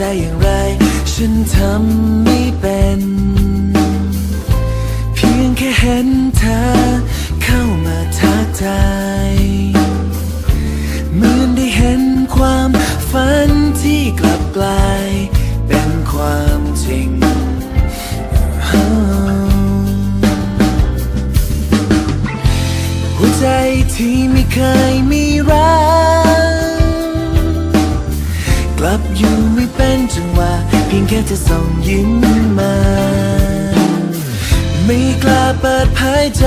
ใจอย่างไร ฉันทำไม่เป็น เพียงแค่เห็นเธอเข้ามาทักทายเหมือนได้เห็นความฝันที่กลับกลาย เป็นความจริงหัวใจที่ไม่เคยมีรักกลับอยู่ จังหวะเพียงแค่จะส่งยิ้มมา ไม่กล้าเปิดเผยใจ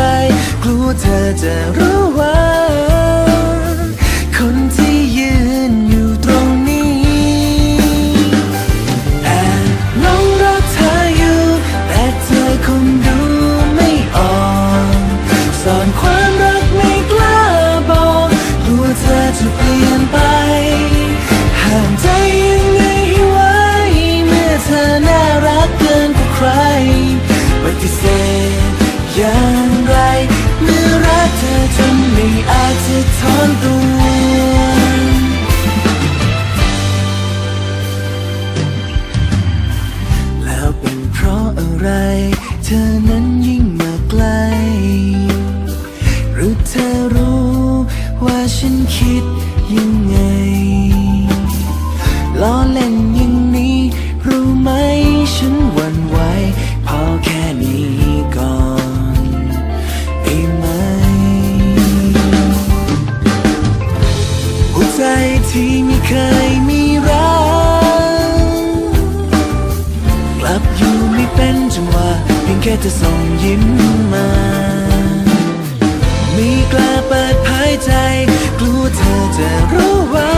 กลัวเธอจะรู้ว่า ไม่อาจจะถอนตัวแล้วเป็นเพราะอะไร เธอนั้นยิ่งมาไกล หรือเธอรู้ว่าฉันคิดยังไง ที่ไม่เคยมีรักกลับอยู่ไม่เป็นจังหวะเพียงแค่จะส่งยิ้มมาไม่กล้าเปิดเผยใจ กลัวเธอจะรู้ว่า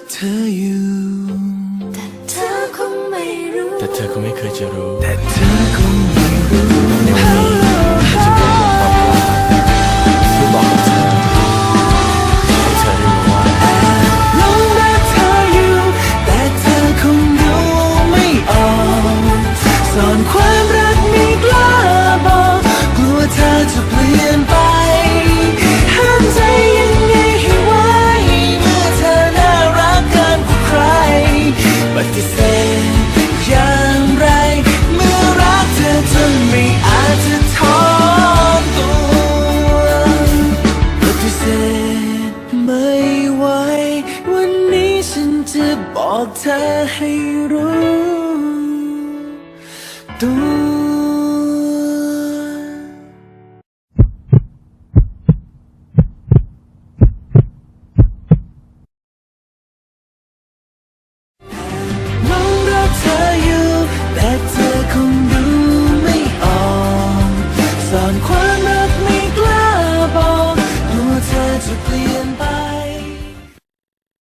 กเธออยู่เธอคงไม่รู้ แต่เธอก็ไม่เคยจะรู้ แต่เธอคงไม่รู้ บอกเธอให้รู้ตัว